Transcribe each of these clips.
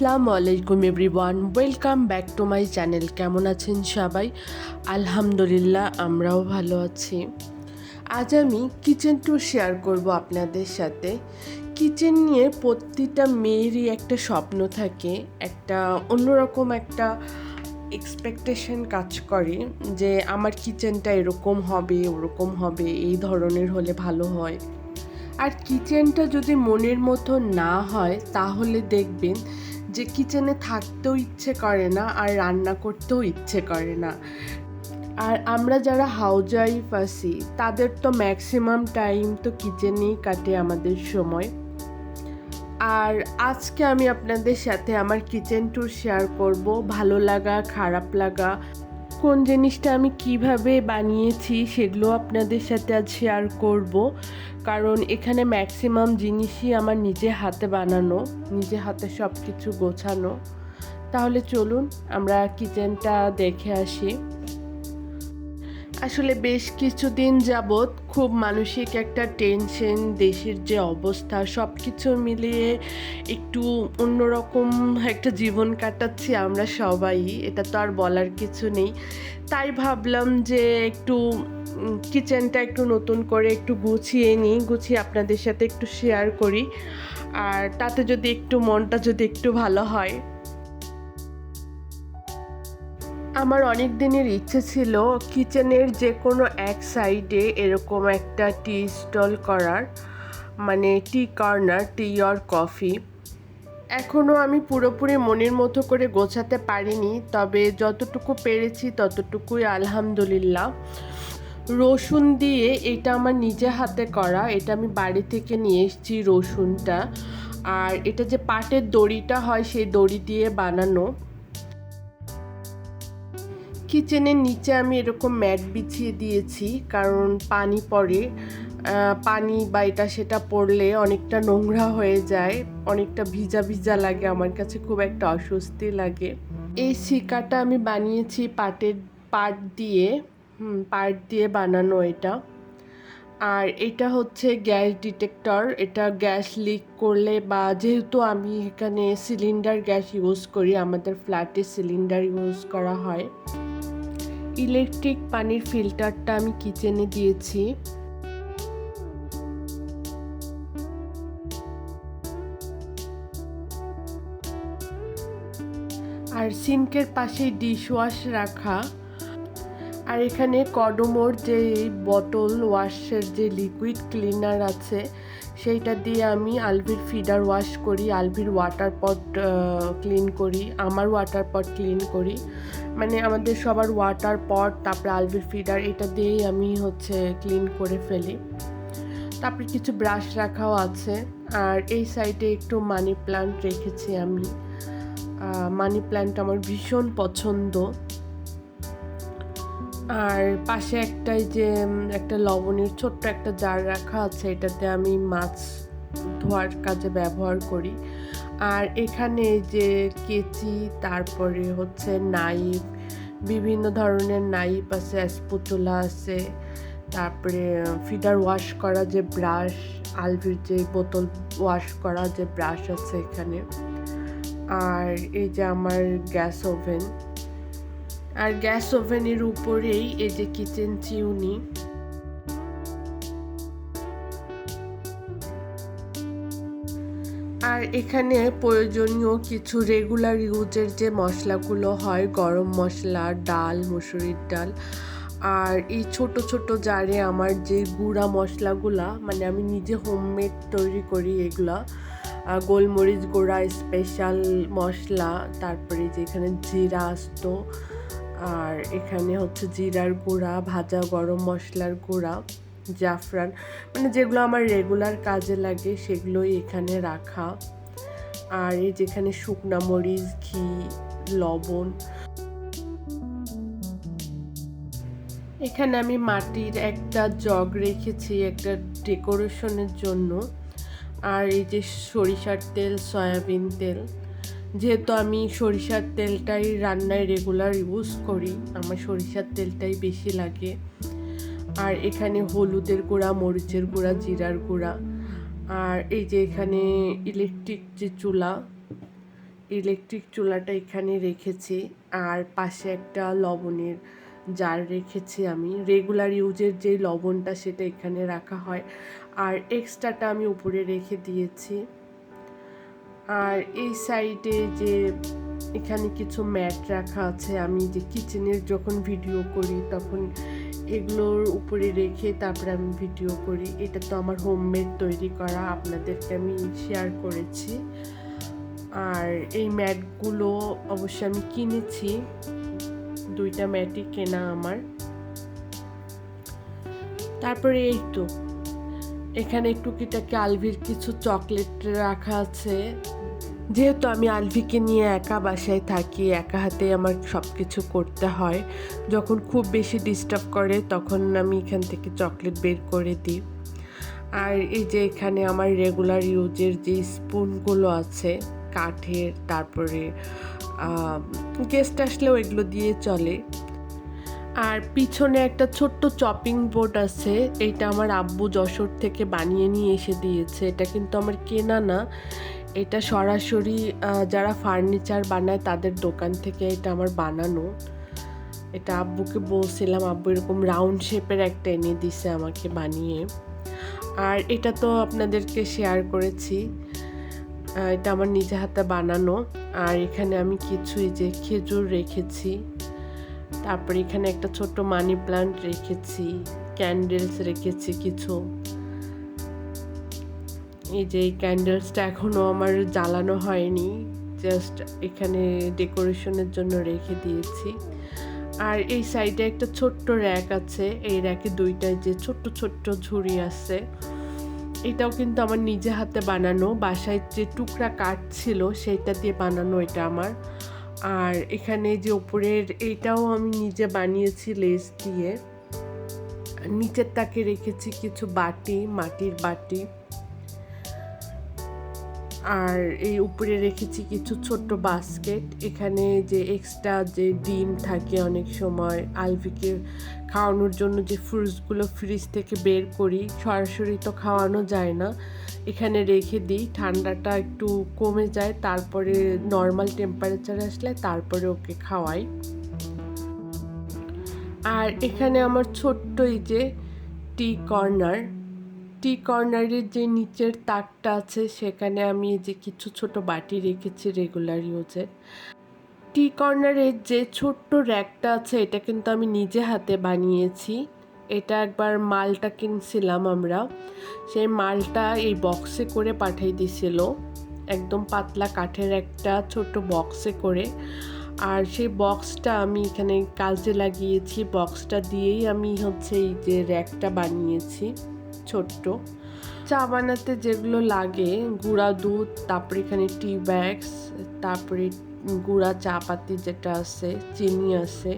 আসসালামু আলাইকুম everyone welcome back to my channel কেমন আছেন সবাই? আলহামদুলিল্লাহ, আমরাও ভালো আছি। আজ আমি কিচেন ট্যুর শেয়ার করব আপনাদের সাথে। কিচেন নিয়ে প্রতিটা মেয়েরই একটা স্বপ্ন থাকে, একটা অন্যরকম একটা এক্সপেকটেশন কাজ করে যে আমার কিচেনটা এরকম হবে, ওরকম হবে, এই ধরনের হলে ভালো হয়। আর কিচেনটা যদি মনের মতো না হয়, তাহলে দেখবেন যে কিচেনে থাকতেও ইচ্ছে করে না আর রান্না করতেও ইচ্ছে করে না। আর আমরা যারা হাউস ওয়াইফ আছি, তাদের তো ম্যাক্সিমাম টাইম তো কিচেনেই কাটে আমাদের সময়। আর আজকে আমি আপনাদের সাথে আমার কিচেন ট্যুর শেয়ার করব। ভালো লাগা, খারাপ লাগা কোন জিনিসটা আমি কীভাবে বানিয়েছি সেগুলো আপনাদের সাথে আজ শেয়ার করব। কারণ এখানে ম্যাক্সিমাম জিনিসই আমার নিজে হাতে বানানো, নিজে হাতে সব কিছু গোছানো। তাহলে চলুন আমরা কিচেনটা দেখে আসি। আসলে বেশ কিছুদিন যাবৎ খুব মানসিক একটা টেনশন দেশের যে অবস্থা সব কিছু মিলিয়ে একটু অন্যরকম একটা জীবন কাটাচ্ছি আমরা সবাই, এটা তো আর বলার কিছু নেই। তাই ভাবলাম যে একটু কিচেনটা একটু নতুন করে একটু গুছিয়ে নিই, গুছিয়ে আপনাদের সাথে একটু শেয়ার করি। আর তাতে যদি একটু মনটা যদি একটু ভালো হয় আমার অনেক দিনের ইচ্ছে ছিল কিচেনের যে কোনো এক সাইডে এরকম একটা টি স্টল করার মানে tea corner, tea or coffee. এখনও আমি পুরোপুরি মনের মতো করে গোছাতে পারিনি, তবে যতটুকু পেরেছি ততটুকুই আলহামদুলিল্লাহ। রসুন দিয়ে এটা আমার নিজে হাতে করা, এটা আমি বাড়ি থেকে নিয়ে এসেছি রসুনটা। আর এটা যে পাটের দড়িটা হয়, সেই দড়ি দিয়ে বানানো। কিচেনের নিচে আমি এরকম ম্যাট বিছিয়ে দিয়েছি, কারণ পানি পড়ে। পানি বা এটা সেটা পড়লে অনেকটা নোংরা হয়ে যায়, অনেকটা ভিজা ভিজা লাগে, আমার কাছে খুব একটা অস্বস্তি লাগে। এই শিকাটা আমি বানিয়েছি পাটের পাট দিয়ে পাট দিয়ে বানানো এটা। আর এটা হচ্ছে গ্যাস ডিটেক্টর। এটা গ্যাস লিক করলে বা যেহেতু আমি এখানে সিলিন্ডার গ্যাস ইউজ করি, আমাদের ফ্ল্যাটে সিলিন্ডার ইউজ করা হয়। ইলেকট্রিক পানির ফিল্টারটা আমি কিচেনে দিয়েছি। আর সিঙ্কের পাশে ডিশ ওয়াশ রাখা। আর এখানে কডমোর যে বটল ওয়াশের যে লিকুইড ক্লিনার আছে, সেইটা দিয়ে আমি আলভির ফিডার ওয়াশ করি আলভির ওয়াটার পট ক্লিন করি, আমার ওয়াটার পট ক্লিন করি। মানে আমাদের সবার ওয়াটার পট তারপরে আলভির ফিডার এটা দিয়েই আমি হচ্ছে ক্লিন করে ফেলি। তারপরে কিছু ব্রাশ রাখাও আছে, আর এই সাইডে একটু মানি প্লান্ট রেখেছি আমি। মানি প্ল্যান্ট আমার ভীষণ পছন্দ। আর পাশে একটাই যে একটা লবণের ছোট্ট একটা জার রাখা আছে, এটাতে আমি মাছ ধোয়ার কাজে ব্যবহার করি। আর এখানে যে কেচি, তারপরে হচ্ছে নাইফ, বিভিন্ন ধরনের নাইফ আছে স্পুচুলা আছে, তারপরে ফিডার ওয়াশ করা যে ব্রাশ, আলভির যে বোতল ওয়াশ করা যে ব্রাশ আছে এখানে। আর এই যে আমার গ্যাস ওভেন। আর গ্যাস ওভেনের উপরেই এই যে কিচেন চিউনি। আর এখানে প্রয়োজনীয় কিছু রেগুলার ইউজের যে মশলাগুলো হয়, গরম মশলা, ডাল, মুসুরির ডাল। আর এই ছোট ছোট জারে আমার যে গুঁড়া মশলাগুলা মানে আমি নিজে হোমমেড তৈরি করি এগুলা গোলমরিচ গুঁড়া স্পেশাল মশলা, তারপরে যেখানে জিরা, আসতো আর এখানে হচ্ছে জিরার গুঁড়া, ভাজা গরম মশলার গুঁড়া, জাফরান মানে যেগুলো আমার রেগুলার কাজে লাগে সেগুলোই এখানে রাখা। আর এই যেখানে শুকনা মরিচ, ঘি, লবণ। এখানে আমি মাটির একটা জগ রেখেছি একটা ডেকোরেশনের জন্য। আর এই যে সরিষার তেল, সয়াবিন তেল। যেহেতু আমি সরিষার তেলটাই রান্নায় রেগুলার ইউজ করি, আমার সরিষার তেলটাই বেশি লাগে। আর এখানে হলুদের গুঁড়া, মরিচের গুঁড়া, জিরার গুঁড়া। আর এই যে এখানে ইলেকট্রিক যে চুলা ইলেকট্রিক চুলাটা এখানে রেখেছি। আর পাশে একটা লবণের জার রেখেছি আমি। রেগুলার ইউজের যে লবণটা সেটা এখানে রাখা হয়। আর এক্সট্রাটা আমি উপরে রেখে দিয়েছি। আর এই সাইডে যে এখানে কিছু ম্যাট রাখা আছে, আমি যে কিচেনের যখন ভিডিও করি তখন এগুলোর উপরে রেখে তারপরে আমি ভিডিও করি। এটা তো আমার হোমমেড তৈরি করা, আপনাদেরকে আমি শেয়ার করেছি। আর এই ম্যাটগুলো অবশ্যই আমি কিনেছি। দুইটা ম্যাটই কেনা আমার। তারপরে এই তো, এখানে টুকিটাকি আলভির কিছু চকলেট রাখা আছে। যেহেতু আমি আলভিকে নিয়ে একা বাসায় থাকি, একা হাতে আমার সব কিছু করতে হয়, যখন খুব বেশি ডিস্টার্ব করে তখন আমি এখান থেকে চকলেট বের করে দিই। আর এই যে এখানে আমার রেগুলার ইউজের যে স্পুনগুলো আছে, কাঠের, তারপরে গেস্ট আসলেও এগুলো দিয়ে চলে। আর পিছনে একটা ছোট্ট চপিং বোর্ড আছে, এটা আমার আব্বু যশোর থেকে বানিয়ে নিয়ে এসে দিয়েছে, এটা কিন্তু আমার কেনা না। এটা সরাসরি যারা ফার্নিচার বানায় তাদের দোকান থেকে এটা আমার বানানো। এটা আব্বুকে বলছিলাম, আব্বু, এরকম রাউন্ড শেপের একটা এনে দিছে আমাকে বানিয়ে। আর এটা তো আপনাদেরকে শেয়ার করেছি। এটা আমার নিজে হাতে বানানো। আর এখানে আমি কিছু এই যে খেজুর রেখেছি। তারপরে এখানে একটা ছোট মানি প্লান্ট রেখেছি। ক্যান্ডেলস রেখেছি কিছু। এই যে এই ক্যান্ডেলসটা এখনও আমার জ্বালানো হয়নি জাস্ট এখানে ডেকোরেশনের জন্য রেখে দিয়েছি। আর এই সাইডে একটা ছোট্ট র্যাক আছে, এই র্যাকে দুইটায় যে ছোট্ট ছোট্ট ঝুড়ি আছে, এটাও কিন্তু আমার নিজে হাতে বানানো। বাসায় যে টুকরা কাঠ ছিল, সেইটা দিয়ে বানানো এটা আমার। আর এখানে যে উপরের এইটাও আমি নিজে বানিয়েছি লেস দিয়ে। নিচের তাকে রেখেছি কিছু বাটি, মাটির বাটি। আর এই উপরে রেখেছি কিছু ছোট্ট বাস্কেট এখানে যে এক্সট্রা যে ডিম থাকে অনেক সময় আলভিকে খাওয়ানোর জন্য যে ফ্রুটসগুলো ফ্রিজ থেকে বের করি, সরাসরি তো খাওয়ানো যায় না। এখানে রেখে দিই, ঠান্ডাটা একটু কমে যায়, তারপরে নর্মাল টেম্পারেচার আসলে তারপরে ওকে খাওয়াই। আর এখানে আমার ছোট্ট এই যে টি কর্নার টি কর্নারের যে নিচের তাকটা আছে, সেখানে আমি যে কিছু ছোট বাটি রেখেছি রেগুলার ইউজের টি কর্নারের যে ছোট্ট র্যাকটা আছে, এটা কিন্তু আমি নিজে হাতে বানিয়েছি। এটা একবার মালটা কিনছিলাম আমরা। সেই মালটা এই বক্সে করে পাঠিয়ে দিছিল। একদম পাতলা কাঠের একটা ছোট বক্সে করে। আর সেই বক্সটা আমি এখানে কাজে লাগিয়েছি। বক্সটা দিয়েই আমি হচ্ছে এই যে র্যাকটা বানিয়েছি। ছোট্ট। চা বানাতে যেগুলো লাগে, গুঁড়া দুধ, তারপরে এখানে টি ব্যাগস, তারপরে গুঁড়া চা পাতি যেটা আছে, চিনি আছে,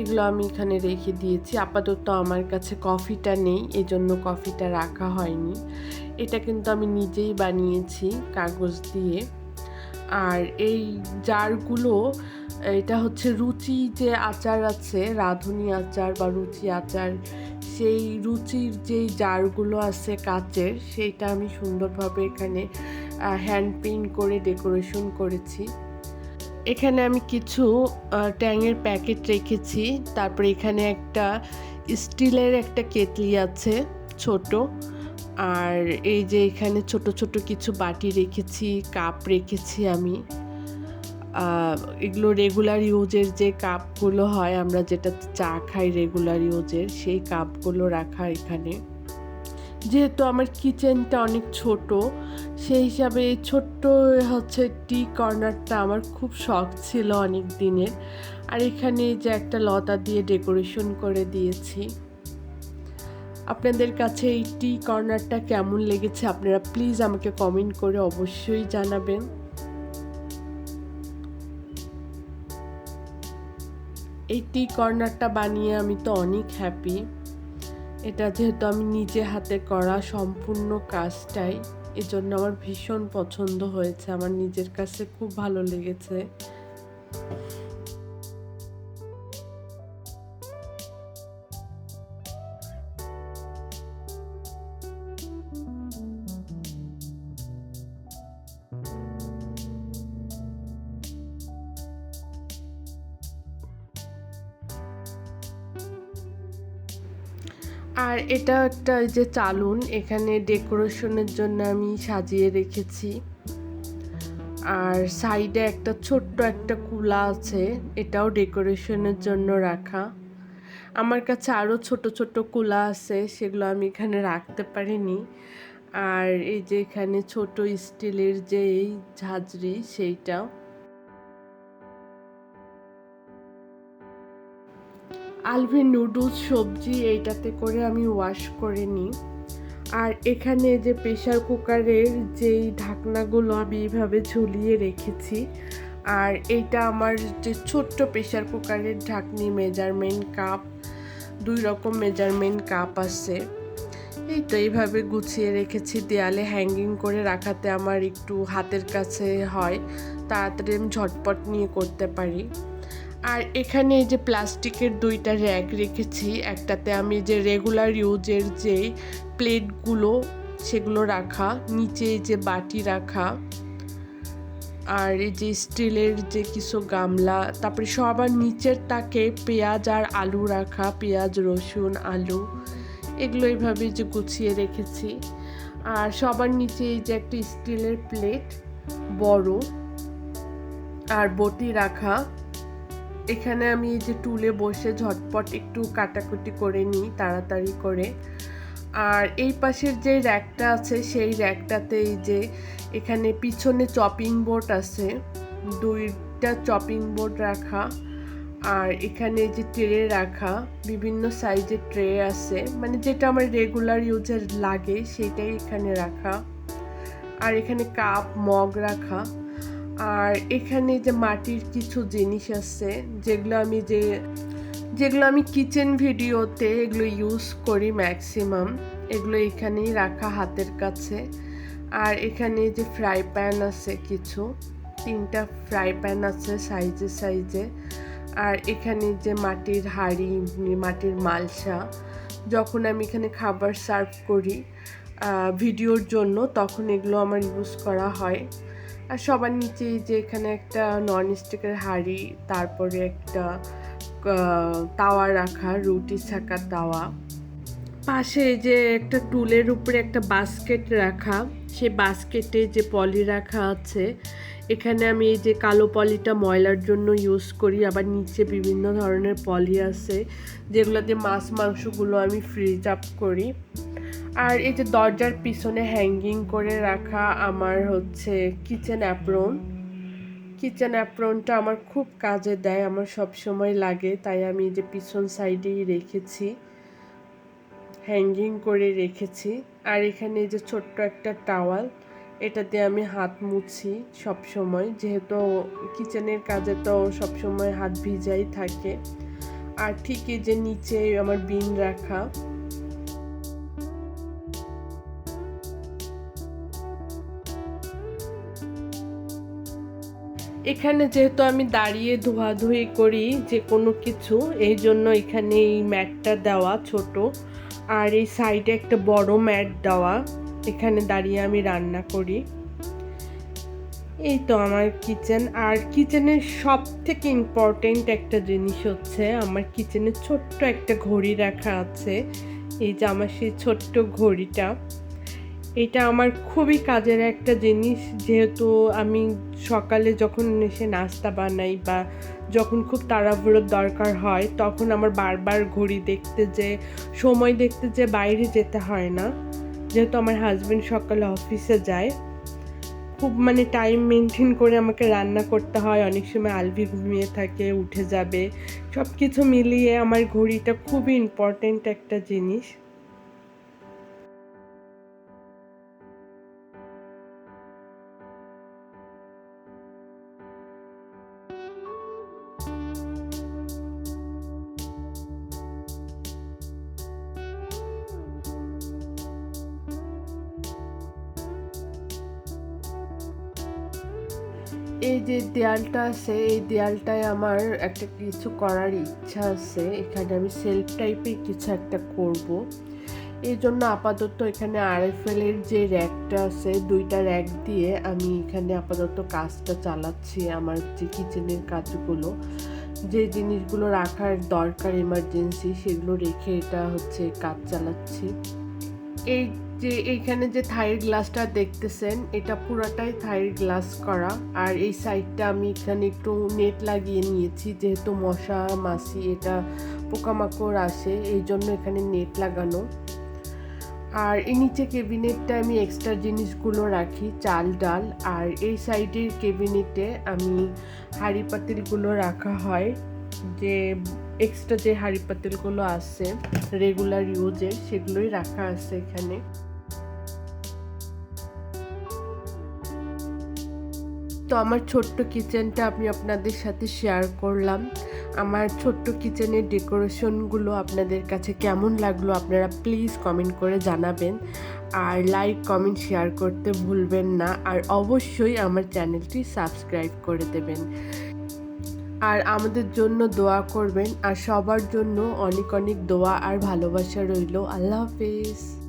এগুলো আমি এখানে রেখে দিয়েছি। আপাতত আমার কাছে কফিটা নেই, এজন্য কফিটা রাখা হয়নি। এটা কিন্তু আমি নিজেই বানিয়েছি কাগজ দিয়ে। আর এই জারগুলো, এটা হচ্ছে রুচি যে আচার আছে, রাঁধুনি আচার বা রুচি আচার সেই রুচির যেই জারগুলো আছে কাচের, সেইটা আমি সুন্দরভাবে এখানে হ্যান্ড পেইন্ট করে ডেকোরেশন করেছি। এখানে আমি কিছু ট্যাঙের প্যাকেট রেখেছি। তারপরে এখানে একটা স্টিলের একটা কেতলি আছে ছোট। আর এই যে এখানে ছোট ছোট কিছু বাটি রেখেছি, কাপ রেখেছি আমি। এগুলো রেগুলার ইউজের যে কাপগুলো হয়, আমরা যেটা চা খাই রেগুলার ইউজের সেই কাপগুলো রাখা এখানে। যেহেতু আমার কিচেনটা অনেক ছোট, সেই হিসাবে এই ছোট্ট হচ্ছে টি কর্নারটা আমার খুব শখ ছিল অনেক দিনের আর এখানে যে একটা লতা দিয়ে ডেকোরেশন করে দিয়েছি। আপনাদের কাছে এই টি কর্নারটা কেমন লেগেছে? আপনারা প্লিজ আমাকে কমেন্ট করে অবশ্যই জানাবেন। এই টি কর্নারটা বানিয়ে আমি তো অনেক হ্যাপি এটা যেহেতু আমি নিজে হাতে করা সম্পূর্ণ কাজটাই, এজন্য আমার ভীষণ পছন্দ হয়েছে। আমার নিজের কাছে খুব ভালো লেগেছে। আর এটা একটা যে চালুন, এখানে ডেকোরেশনের জন্য আমি সাজিয়ে রেখেছি। আর সাইডে একটা ছোট্ট একটা কুলা আছে, এটাও ডেকোরেশনের জন্য রাখা। আমার কাছে আরও ছোট ছোট কুলা আছে, সেগুলো আমি এখানে রাখতে পারিনি। আর এই যে এখানে ছোট স্টিলের যে এই ঝাঁঝরি সেইটা আলভি নুডলস সবজি এইটাতে করে আমি ওয়াশ করে নিই। আর এখানে যে প্রেশার কুকারের যেই ঢাকনাগুলো আমি এইভাবে ঝুলিয়ে রেখেছি, আর এইটা আমার যে ছোট্ট প্রেশার কুকারের ঢাকনি মেজারমেন্ট কাপ দুই রকম মেজারমেন্ট কাপ আছে। এই তো এইভাবে গুছিয়ে রেখেছি, দেয়ালে হ্যাঙ্গিং করে রাখাতে আমার একটু হাতের কাছে হয়, তাড়াতাড়ি আমি ঝটপট নিয়ে করতে পারি। আর এখানে এই যে প্লাস্টিকের দুইটা র্যাক রেখেছি, একটাতে আমি যে রেগুলার ইউজের যে প্লেটগুলো সেগুলো রাখা, নিচে যে বাটি রাখা, আর এই যে স্টিলের যে কিছু গামলা, তারপরে সবার নিচের তাকে পেঁয়াজ আর আলু রাখা, পেঁয়াজ, রসুন, আলু, এগুলো এইভাবে যে গুছিয়ে রেখেছি। আর সবার নিচে এই যে একটা স্টিলের প্লেট বড়, আর বটি রাখা এখানে আমি এই যে টুলে বসে ঝটপট একটু কাটাকুটি করে নিই, তাড়াতাড়ি করে। আর এই পাশের যে র্যাকটা আছে, সেই র্যাকটাতে এই যে এখানে পিছনে চপিং বোর্ড আছে, দুইটা চপিং বোর্ড রাখা, আর এখানে যে ট্রে রাখা, বিভিন্ন সাইজের ট্রে আছে মানে যেটা আমার রেগুলার ইউজের লাগে, সেটাই এখানে রাখা। আর এখানে কাপ, মগ রাখা। আর এখানে যে মাটির কিছু জিনিস আছে, যেগুলো আমি যে, যেগুলো আমি কিচেন ভিডিওতে এগুলো ইউজ করি ম্যাক্সিমাম এগুলো এখানেই রাখা হাতের কাছে। আর এখানে যে ফ্রাই প্যান আছে কিছু, তিনটা ফ্রাই প্যান আছে সাইজে সাইজে আর এখানে যে মাটির হাঁড়ি, মাটির মালসা, যখন আমি এখানে খাবার সার্ভ করি ভিডিওর জন্য, তখন এগুলো আমার ইউজ করা হয়। আর সবার নিচে যে এখানে একটা নন স্টিকের হাঁড়ি, তারপরে একটা তাওয়া রাখা, রুটি ছাকা তাওয়া। পাশে যে একটা টুলের উপরে একটা বাস্কেট রাখা সে বাস্কেটে যে পলি রাখা আছে, এখানে আমি এই যে কালো পলিটা ময়লার জন্য ইউজ করি, আবার নিচে বিভিন্ন ধরনের পলি আছে যেগুলোতে মাছ মাংসগুলো আমি ফ্রিজ আপ করি। আর এই যে দরজার পিছনে হ্যাঙ্গিং করে রাখা আমার হচ্ছে কিচেন অ্যাপ্রন কিচেন অ্যাপ্রনটা আমার খুব কাজে দেয়, আমার সব সময় লাগে, তাই আমি যে পিছন সাইডেই রেখেছি। হ্যাঙ্গিং করে রেখেছি। আর এখানে যে ছোট্ট একটা টাওয়াল এটাতে আমি হাত মুছি সব সময় যেহেতু কিচেনের কাজে তো সব সময় হাত ভিজাই থাকে। আর ঠিক এই যে নিচে আমার বিন রাখা এখানে যেহেতু আমি দাঁড়িয়ে ধোয়াধুয়ি করি যে কোনো কিছু, এই জন্য এখানে এই ম্যাটটা দেওয়া ছোট আর এই সাইডে একটা বড় ম্যাট দেওয়া। এখানে দাঁড়িয়ে আমি রান্না করি। এই তো আমার কিচেন। আর কিচেনের সব থেকে ইম্পর্টেন্ট একটা জিনিস হচ্ছে আমার কিচেনে ছোট্ট একটা ঘড়ি রাখা আছে। এই যে আমার সেই ছোট্ট ঘড়িটা। এটা আমার খুবই কাজের একটা জিনিস, যেহেতু আমি সকালে যখন এসে নাস্তা বানাই বা যখন খুব তাড়াহুড়োর দরকার হয়, তখন আমার বারবার ঘড়ি দেখতে যে, সময় দেখতে যে বাইরে যেতে হয় না। যেহেতু আমার হাজব্যান্ড সকালে অফিসে যায়, খুব মানে টাইম মেনটেন করে আমাকে রান্না করতে হয়। অনেক সময় আলভি ঘুমিয়ে থাকে, উঠে যাবে। সব কিছু মিলিয়ে আমার ঘড়িটা খুবই ইম্পর্টেন্ট একটা জিনিস। এই যে দেয়ালটা আছে, এই দেয়ালটায় আমার একটা কিছু করার ইচ্ছা আছে। এখানে আমি সেলফ টাইপের কিছু একটা করব। এই জন্য আপাতত এখানে আরএফএল এর যে র্যাকটা আছে, দুইটা র্যাক দিয়ে আমি এখানে আপাতত কাজটা চালাচ্ছি আমার যে কিচেনের কাজগুলো। যে জিনিসগুলো রাখার দরকার এমার্জেন্সি সেগুলো রেখে এটা হচ্ছে কাজ চালাচ্ছি। এই যে এইখানে যে থাইয়ের গ্লাসটা দেখতেছেন, এটা পুরাটাই থাইয়ের গ্লাস করা। আর এই সাইডটা আমি এখানে একটু নেট লাগিয়ে নিয়েছি, যেহেতু মশা, মাছি, এটা পোকামাকড় আসে, এই জন্য এখানে নেট লাগানো। আর এই নিচে কেবিনেটটা আমি এক্সট্রা জিনিসগুলো রাখি, চাল, ডাল। আর এই সাইডের কেবিনেটে আমি হাঁড়ি পাতিলগুলো রাখা হয়, যে এক্সট্রা যে হাঁড়ি পাতিলগুলো আছে, রেগুলার ইউজের, সেগুলোই রাখা আছে এখানে। তো আমার ছোট্ট কিচেনটা আমি আপনাদের সাথে শেয়ার করলাম। আমার ছোট্ট কিচেনের ডেকোরেশনগুলো আপনাদের কাছে কেমন লাগল আপনারা প্লিজ কমেন্ট করে জানাবেন। আর লাইক কমেন্ট শেয়ার করতে ভুলবেন না। আর অবশ্যই আমার চ্যানেলটি সাবস্ক্রাইব করে দেবেন। আর আমাদের জন্য দোয়া করবেন। আর সবার জন্য অনেক অনেক দোয়া আর ভালোবাসা রইল। আল্লাহ হাফেজ।